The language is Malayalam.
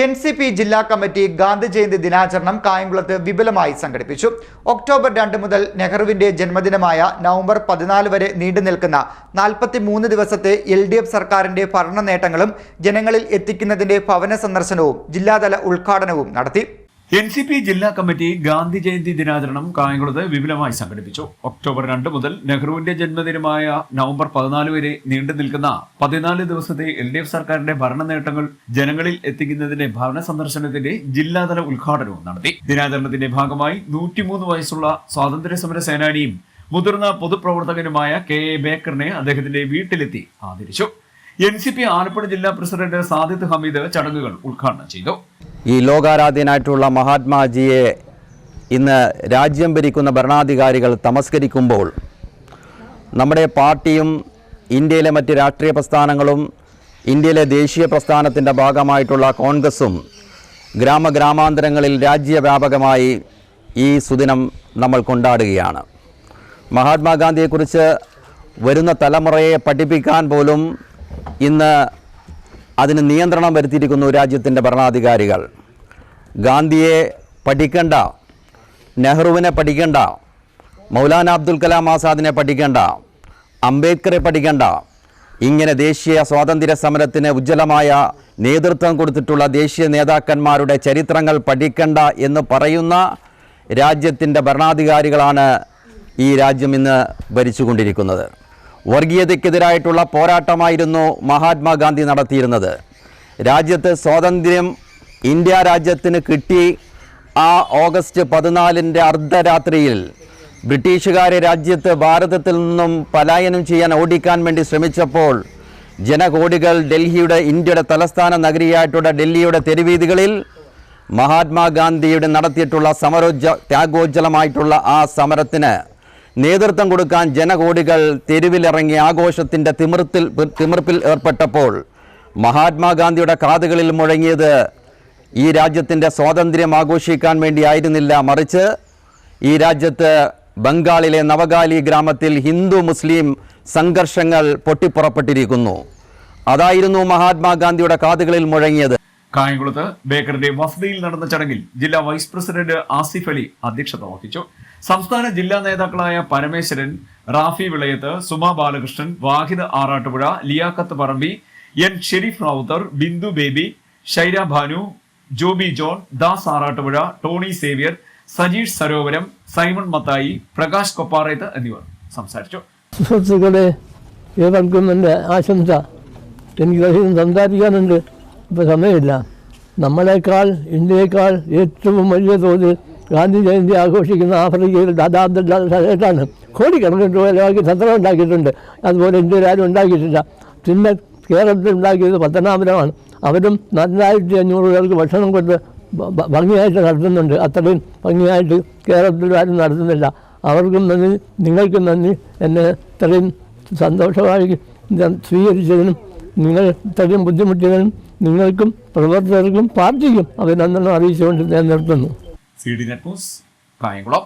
എൻ സി പി ജില്ലാ കമ്മിറ്റി ഗാന്ധി ജയന്തി ദിനാചരണം കായംകുളത്ത് വിപുലമായി സംഘടിപ്പിച്ചു. ഒക്ടോബർ രണ്ട് മുതൽ നെഹ്റുവിന്റെ ജന്മദിനമായ നവംബർ പതിനാല് വരെ നീണ്ടു നിൽക്കുന്ന ദിവസത്തെ എൽ ഡി എഫ് സർക്കാരിന്റെ ഭരണ നേട്ടങ്ങളും ജനങ്ങളിൽ എത്തിക്കുന്നതിന്റെ ഭവന സന്ദർശനവും ജില്ലാതല ഉദ്ഘാടനവും നടത്തി. എൻ സി പി ജില്ലാ കമ്മിറ്റി ഗാന്ധി ജയന്തി ദിനാചരണം കായംകുളത്ത് വിപുലമായി സംഘടിപ്പിച്ചു. ഒക്ടോബർ രണ്ട് മുതൽ നെഹ്റുവിന്റെ ജന്മദിനമായ നവംബർ പതിനാല് വരെ നീണ്ടു നിൽക്കുന്ന പതിനാല് ദിവസത്തെ എൽ ഡി എഫ് സർക്കാരിന്റെ ഭരണ നേട്ടങ്ങൾ ജനങ്ങളിൽ എത്തിക്കുന്നതിന്റെ ഭരണ സന്ദർശനത്തിന്റെ ജില്ലാതല ഉദ്ഘാടനവും നടത്തി. ദിനാചരണത്തിന്റെ ഭാഗമായി നൂറ്റിമൂന്ന് വയസ്സുള്ള സ്വാതന്ത്ര്യ സമര സേനാനിയും മുതിർന്ന പൊതുപ്രവർത്തകനുമായ കെ എ ബേക്കറിനെ അദ്ദേഹത്തിന്റെ വീട്ടിലെത്തി ആദരിച്ചു. എൻ സി പി ആലപ്പുഴ ജില്ലാ പ്രസിഡന്റ് സാദിദ് ഹമീദ് ചടങ്ങുകൾ ഉദ്ഘാടനം ചെയ്തു. ഈ ലോകാരാധ്യനായിട്ടുള്ള മഹാത്മാജിയെ ഇന്ന് രാജ്യം ഭരിക്കുന്ന ഭരണാധികാരികൾ തമസ്കരിക്കുമ്പോൾ നമ്മുടെ പാർട്ടിയും ഇന്ത്യയിലെ മറ്റ് രാഷ്ട്രീയ പ്രസ്ഥാനങ്ങളും ഇന്ത്യയിലെ ദേശീയ പ്രസ്ഥാനത്തിന്റെ ഭാഗമായിട്ടുള്ള കോൺഗ്രസും ഗ്രാമഗ്രാമാന്തരങ്ങളിൽ രാജ്യവ്യാപകമായി ഈ സുദിനം നമ്മൾ കൊണ്ടാടുകയാണ്. മഹാത്മാഗാന്ധിയെക്കുറിച്ച് വരുന്ന തലമുറയെ പഠിപ്പിക്കാൻ പോലും ഇന്ന് അതിന് നിയന്ത്രണം വരുത്തിയിരിക്കുന്നു രാജ്യത്തിന്റെ ഭരണാധികാരികൾ. ഗാന്ധിയെ പഠിക്കണ്ട നെഹ്റുവിനെ പഠിക്കണ്ട മൗലാന അബ്ദുൽ കലാം ആസാദിനെ പഠിക്കണ്ട അംബേദ്കറെ പഠിക്കണ്ട. ഇങ്ങനെ ദേശീയ സ്വാതന്ത്ര്യ സമരത്തിന് ഉജ്ജ്വലമായ നേതൃത്വം കൊടുത്തിട്ടുള്ള ദേശീയ നേതാക്കന്മാരുടെ ചരിത്രങ്ങൾ പഠിക്കണ്ട എന്ന് പറയുന്ന രാജ്യത്തിന്റെ ഭരണാധികാരികളാണ് ഈ രാജ്യം ഇന്ന് ഭരിച്ചുകൊണ്ടിരിക്കുന്നത്. വർഗീയതയ്ക്കെതിരായിട്ടുള്ള പോരാട്ടമായിരുന്നു മഹാത്മാഗാന്ധി നടത്തിയിരുന്നത്. രാജ്യത്ത് സ്വാതന്ത്ര്യം ഇന്ത്യ രാജ്യത്തിന് കിട്ടി ആ ഓഗസ്റ്റ് പതിനാലിന്റെ അർദ്ധരാത്രിയിൽ ബ്രിട്ടീഷുകാരെ രാജ്യത്ത് ഭാരതത്തിൽ നിന്നും പലായനം ചെയ്യാൻ ഓടിക്കാൻ വേണ്ടി ശ്രമിച്ചപ്പോൾ ജനകോടികൾ ഡൽഹിയുടെ ഇന്ത്യയുടെ തലസ്ഥാന നഗരിയായിട്ടുള്ള ഡൽഹിയുടെ തെരുവീതികളിൽ മഹാത്മാഗാന്ധിയുടെ നടത്തിയിട്ടുള്ള സമരോജ്ജ ത്യാഗോജ്ജലമായിട്ടുള്ള ആ സമരത്തിന് നേതൃത്വം കൊടുക്കാൻ ജനകോടികൾ തെരുവിലിറങ്ങി ആഘോഷത്തിന്റെ തിമിർത്തിൽ തിമിർപ്പിൽ ഏർപ്പെട്ടപ്പോൾ മഹാത്മാഗാന്ധിയുടെ കാതുകളിൽ മുഴങ്ങിയത് ഈ രാജ്യത്തിന്റെ സ്വാതന്ത്ര്യം ആഘോഷിക്കാൻ വേണ്ടിയായിരുന്നില്ല. മറിച്ച് ഈ രാജ്യത്ത് ബംഗാളിലെ നവഗാലി ഗ്രാമത്തിൽ ഹിന്ദു മുസ്ലിം സംഘർഷങ്ങൾ പൊട്ടിപ്പുറപ്പെട്ടിരിക്കുന്നു. അതായിരുന്നു മഹാത്മാഗാന്ധിയുടെ കാതുകളിൽ മുഴങ്ങിയത്. കായംകുളത്ത് ബേക്കറിന്റെ വസതിയിൽ നടന്ന ചടങ്ങിൽ ജില്ലാ വൈസ് പ്രസിഡന്റ് ആസിഫ് അലി അധ്യക്ഷത വഹിച്ചു. സംസ്ഥാന ജില്ലാ നേതാക്കളായ Parameswaran Rafi Vilayath Suma Balakrishnan Wahid Arattupuzha Liyaqath Parambi N Sherif Rawther Bindu Baby Shaira Bhanu Joby John Das Arattupuzha Tony Xavier Sajeesh Sarovaram Simon Mathai Prakash Kopparethu എന്നിവർ സംസാരിച്ചു. സുഹൃത്തുക്കളെ ഏവർക്കും ആശംസ. എനിക്ക് സംസാരിക്കാനുണ്ട് ഇപ്പോൾ സമയമില്ല. നമ്മളെക്കാൾ ഇന്ത്യയേക്കാൾ ഏറ്റവും വലിയ തോതിൽ ഗാന്ധി ജയന്തി ആഘോഷിക്കുന്ന ആഫ്രിക്കയിൽ ദാദാബ്ദാണ് കോടിക്കണക്കിന് രൂപ ചിലവാക്കി സത്രം ഉണ്ടാക്കിയിട്ടുണ്ട്. അതുപോലെ ഇന്ത്യയിൽ ആരും ഉണ്ടാക്കിയിട്ടില്ല. പിന്നെ കേരളത്തിൽ ഉണ്ടാക്കിയത് പത്തനാപുരമാണ് അവരും നാലായിരത്തി അഞ്ഞൂറ് പേർക്ക് ഭക്ഷണം കൊണ്ട് ഭംഗിയായിട്ട് നടത്തുന്നുണ്ട്. അത്രയും ഭംഗിയായിട്ട് കേരളത്തിൽ ആരും നടത്തുന്നില്ല. അവർക്കും നന്ദി നിങ്ങൾക്കും നന്ദി. എന്നെ ഇത്രയും സന്തോഷമായി സ്വീകരിച്ചതിനും നിങ്ങൾ ഇത്രയും ബുദ്ധിമുട്ടിയതിനും നിങ്ങൾക്കും പ്രവർത്തകർക്കും പാർട്ടിക്കും അഭിനന്ദനം അറിയിച്ചുകൊണ്ട് ഞാൻ നിർത്തുന്നു. C D net news Kayamkulam